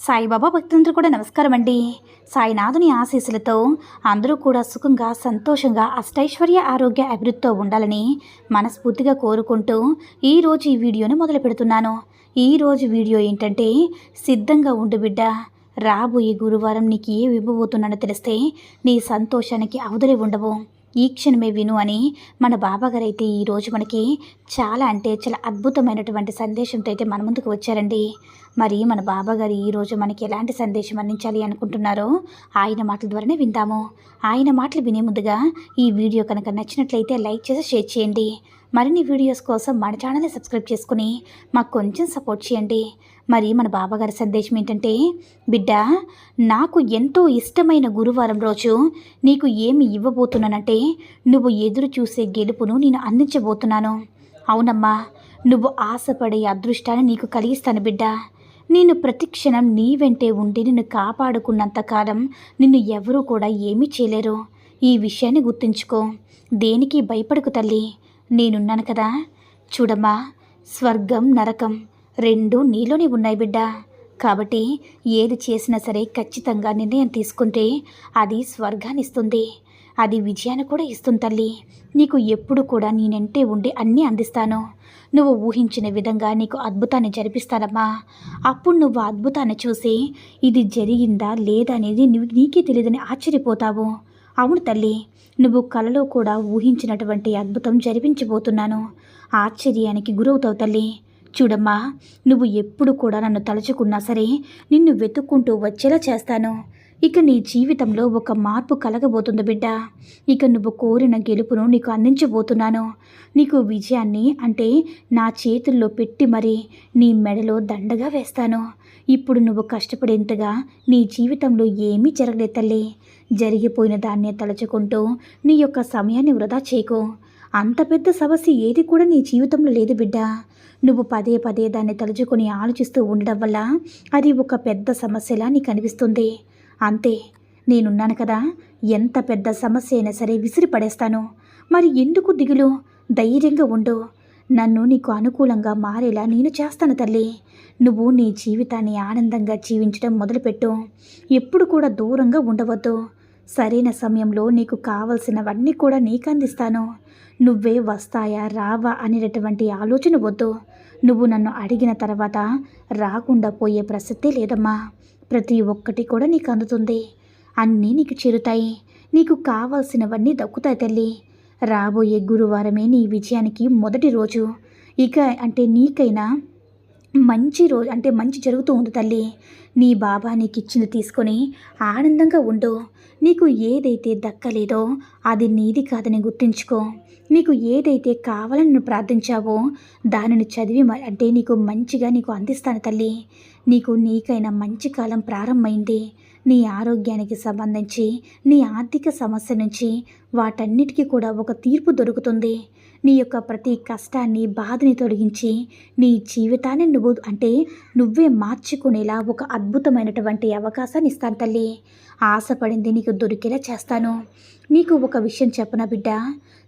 సాయిబాబా భక్తులందరూ కూడా నమస్కారం అండి సాయినాథుని ఆశీస్సులతో అందరూ కూడా సుఖంగా సంతోషంగా అష్టైశ్వర్య ఆరోగ్య అభివృద్ధితో ఉండాలని మనస్ఫూర్తిగా కోరుకుంటూ ఈరోజు ఈ వీడియోని మొదలు పెడుతున్నాను. ఈరోజు వీడియో ఏంటంటే సిద్ధంగా ఉండు బిడ్డ రాబోయే గురువారం నీకు ఏ ఇవ్వబోతున్నాడో తెలిస్తే నీ సంతోషానికి అవధులే ఉండవు. ఈ క్షణమే విను అని మన బాబాగారు అయితే ఈరోజు మనకి చాలా అంటే చాలా అద్భుతమైనటువంటి సందేశంతో అయితే మన ముందుకు వచ్చారండి. మరి మన బాబాగారు ఈరోజు మనకి ఎలాంటి సందేశం అందించాలి అనుకుంటున్నారో ఆయన మాటల ద్వారానే విందాము. ఆయన మాటలు వినే ముందుగా ఈ వీడియో కనుక నచ్చినట్లయితే లైక్ చేసి షేర్ చేయండి. మరిన్ని వీడియోస్ కోసం మన ఛానల్ని సబ్స్క్రైబ్ చేసుకుని మాకు కొంచెం సపోర్ట్ చేయండి. మరి మన బాబాగారి సందేశం ఏంటంటే బిడ్డ నాకు ఎంతో ఇష్టమైన గురువారం రోజు నీకు ఏమి ఇవ్వబోతున్నానంటే నువ్వు ఎదురు చూసే గెలుపును నేను అందించబోతున్నాను. అవునమ్మా నువ్వు ఆశపడే అదృష్టాన్ని నీకు కలిగిస్తాను బిడ్డ. నేను ప్రతిక్షణం నీ వెంటే ఉండి నిన్ను కాపాడుకున్నంతకాలం నిన్ను ఎవరూ కూడా ఏమీ చేయలేరు. ఈ విషయాన్ని గుర్తుంచుకో. దేనికి భయపడకు తల్లి. నేనున్నాను కదా. చూడమ్మా స్వర్గం నరకం రెండు నీలోనే ఉన్నాయి బిడ్డ. కాబట్టి ఏది చేసినా సరే ఖచ్చితంగా నిర్ణయం తీసుకుంటే అది స్వర్గాన్ని ఇస్తుంది అది విజయాన్ని కూడా ఇస్తుంది తల్లి. నీకు ఎప్పుడు కూడా నేనంటే ఉండి అన్నీ అందిస్తాను. నువ్వు ఊహించిన విధంగా నీకు అద్భుతాన్ని జరిపిస్తానమ్మా. అప్పుడు నువ్వు అద్భుతాన్ని చూసి ఇది జరిగిందా లేదా అనేది నీకే తెలియదని ఆశ్చర్యపోతావు. అవును తల్లి నువ్వు కలలో కూడా ఊహించినటువంటి అద్భుతం జరిపించబోతున్నాను. ఆశ్చర్యానికి గురవుతావు తల్లి. చూడమ్మా నువ్వు ఎప్పుడు కూడా నన్ను తలుచుకున్నా సరే నిన్ను వెతుక్కుంటూ వచ్చేలా చేస్తాను. ఇక నీ జీవితంలో ఒక మార్పు కలగబోతుంది బిడ్డ. ఇక నువ్వు కోరిన గెలుపును నీకు అందించబోతున్నాను. నీకు విజయాన్ని అంటే నా చేతుల్లో పెట్టి మరి నీ మెడలో దండగా వేస్తాను. ఇప్పుడు నువ్వు కష్టపడేంతగా నీ జీవితంలో ఏమీ జరగలే తల్లి. జరిగిపోయిన దాన్నే తలుచుకుంటూ నీ యొక్క సమయాన్ని వృధా చేయకు. అంత పెద్ద సమస్య ఏది కూడా నీ జీవితంలో లేదు బిడ్డ. నువ్వు పదే పదే దాన్ని తలుచుకొని ఆలోచిస్తూ ఉండడం వల్ల అది ఒక పెద్ద సమస్యలా నీకు అనిపిస్తుంది. అంతే నేనున్నాను కదా. ఎంత పెద్ద సమస్య అయినా సరే విసిరి పడేస్తాను మరి ఎందుకు దిగులు? ధైర్యంగా ఉండు. నన్ను నీకు అనుకూలంగా మారేలా నేను చేస్తాను తల్లి. నువ్వు నీ జీవితాన్ని ఆనందంగా జీవించడం మొదలుపెట్టు. ఎప్పుడు కూడా దూరంగా ఉండవద్దు. సరైన సమయంలో నీకు కావలసినవన్నీ కూడా నీకు అందిస్తాను. నువ్వే వస్తాయా రావా అనేటటువంటి ఆలోచన వద్దు. నువ్వు నన్ను అడిగిన తర్వాత రాకుండా పోయే ప్రసక్తే లేదమ్మా. ప్రతి ఒక్కటి కూడా నీకు అందుతుంది. అన్నీ నీకు చేరుతాయి. నీకు కావాల్సినవన్నీ దక్కుతాయి తల్లి. రాబోయే గురువారమే నీ విజయానికి మొదటి రోజు. ఇక అంటే నీకైనా మంచి రోజు అంటే మంచి జరుగుతూ ఉంది తల్లి. నీ బాబా నీకు ఇచ్చింది తీసుకొని ఆనందంగా ఉండు. నీకు ఏదైతే దక్కలేదో అది నీది కాదని గుర్తుంచుకో. నీకు ఏదైతే కావాలని నువ్వు ప్రార్థించావో దానిని చదివి మ- అంటే నీకు మంచిగా నీకు అందిస్తాను తల్లి. నీకు నీకైనా మంచి కాలం ప్రారంభమైంది. నీ ఆరోగ్యానికి సంబంధించి నీ ఆర్థిక సమస్య నుంచి వాటన్నిటికీ కూడా ఒక తీర్పు దొరుకుతుంది. నీ యొక్క ప్రతి కష్టాన్ని బాధని తొలగించి నీ జీవితాన్ని నువ్వు అంటే నువ్వే మార్చుకునేలా ఒక అద్భుతమైనటువంటి అవకాశాన్ని ఇస్తాను తల్లి. ఆశపడింది నీకు దొరికేలా చేస్తాను. నీకు ఒక విషయం చెప్పన బిడ్డ?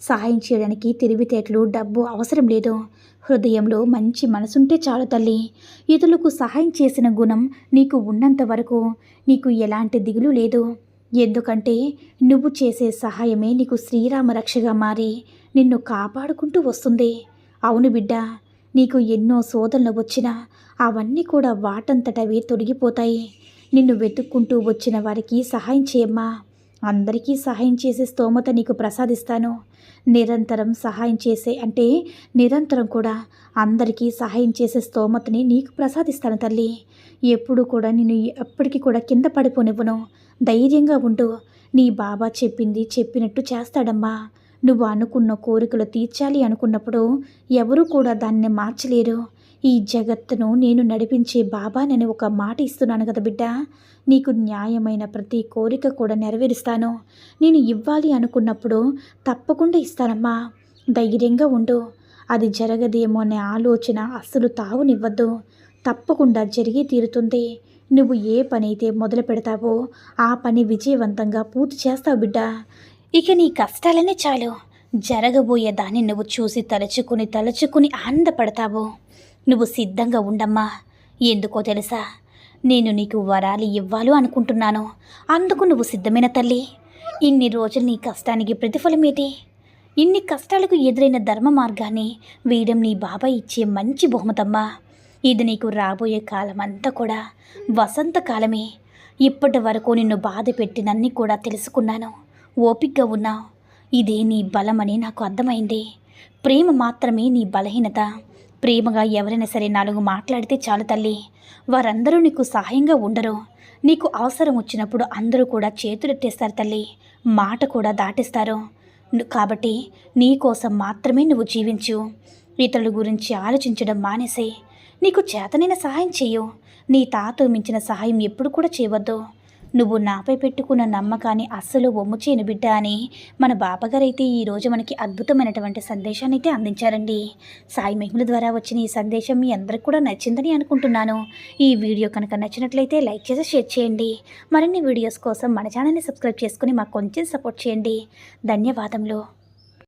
సహాయం చేయడానికి తెలివితేటలు డబ్బు అవసరం లేదు. హృదయంలో మంచి మనసుంటే చాలు తల్లి. ఇతరులకు సహాయం చేసిన గుణం నీకు ఉన్నంత వరకు నీకు ఎలాంటి దిగులు లేదు. ఎందుకంటే నువ్వు చేసే సహాయమే నీకు శ్రీరామ రక్షగా మారి నిన్ను కాపాడుకుంటూ వస్తుంది. అవును బిడ్డ నీకు ఎన్నో శోధనలు వచ్చినా అవన్నీ కూడా వాటంతటవే తొలగిపోతాయి. నిన్ను వెతుక్కుంటూ వచ్చిన వారికి సహాయం చేయమ్మా. అందరికీ సహాయం చేసే స్తోమత నీకు ప్రసాదిస్తాను. నిరంతరం సహాయం చేసే అంటే నిరంతరం కూడా అందరికీ సహాయం చేసే స్తోమతని నీకు ప్రసాదిస్తాను తల్లి. ఎప్పుడు కూడా నేను ఎప్పటికీ కూడా కింద పడిపోనివ్వను. ధైర్యంగా ఉండు. నీ బాబా చెప్పింది చెప్పినట్టు చేస్తాడమ్మా. నువ్వు అనుకున్న కోరికలు తీర్చాలి అనుకున్నప్పుడు ఎవరూ కూడా దాన్ని మార్చలేరు. ఈ జగత్తును నేను నడిపించే బాబానని ఒక మాట ఇస్తున్నాను కదా బిడ్డ. నీకు న్యాయమైన ప్రతి కోరిక కూడా నెరవేరుస్తాను. నేను ఇవ్వాలి అనుకున్నప్పుడు తప్పకుండా ఇస్తానమ్మా. ధైర్యంగా ఉండు. అది జరగదేమో అనే ఆలోచన అస్సలు తావునివ్వద్దు. తప్పకుండా జరిగి తీరుతుంది. నువ్వు ఏ పని అయితే మొదలు పెడతావో ఆ పని విజయవంతంగా పూర్తి చేస్తావు బిడ్డ. ఇక నీ కష్టాలనే చాలు. జరగబోయే దాన్ని నువ్వు చూసి తలుచుకుని తలుచుకుని ఆనందపడతావు. నువ్వు సిద్ధంగా ఉండమ్మా. ఎందుకో తెలుసా? నేను నీకు వరాలు ఇవ్వాలి అనుకుంటున్నాను. అందుకు నువ్వు సిద్ధమైన తల్లి. ఇన్ని రోజులు నీ కష్టానికి ప్రతిఫలమేటి ఇన్ని కష్టాలకు ఎదురైన ధర్మ మార్గాన్ని వేయడం నీ బాబాయ్ ఇచ్చే మంచి బహుమతమ్మా. ఇది నీకు రాబోయే కాలం అంతా కూడా వసంతకాలమే ఇప్పటి వరకు నిన్ను బాధ పెట్టినన్ని కూడా తెలుసుకున్నాను. ఓపికగా ఉన్నావు. ఇదే నీ బలమని నాకు అర్థమైంది. ప్రేమ మాత్రమే నీ బలహీనత. ప్రేమగా ఎవరైనా సరే నాలుగు మాట్లాడితే చాలు తల్లి. వారందరూ నీకు సహాయంగా ఉండరు. నీకు అవసరం వచ్చినప్పుడు అందరూ కూడా చేతులెట్టేస్తారు తల్లి. మాట కూడా దాటిస్తారు. కాబట్టి నీ కోసం మాత్రమే నువ్వు జీవించు. ఇతరుల గురించి ఆలోచించడం మానేసే నీకు చేతనైన సహాయం చేయు నీ తాత మించిన సహాయం ఎప్పుడు కూడా చేయవద్దు. నువ్వు నాపై పెట్టుకున్న నమ్మకాన్ని అస్సలు ఒమ్ము చేయను బిడ్డ అని మన బాపగారైతే ఈరోజు మనకి అద్భుతమైనటువంటి సందేశాన్ని అయితే అందించారండి. సాయి మహిమల ద్వారా వచ్చిన ఈ సందేశం మీ అందరికి కూడా నచ్చిందని అనుకుంటున్నాను. ఈ వీడియో కనుక నచ్చినట్లయితే లైక్ చేసి షేర్ చేయండి. మరిన్ని వీడియోస్ కోసం మన ఛానల్ని సబ్స్క్రైబ్ చేసుకుని మాకు కొంచెం సపోర్ట్ చేయండి. ధన్యవాదములు.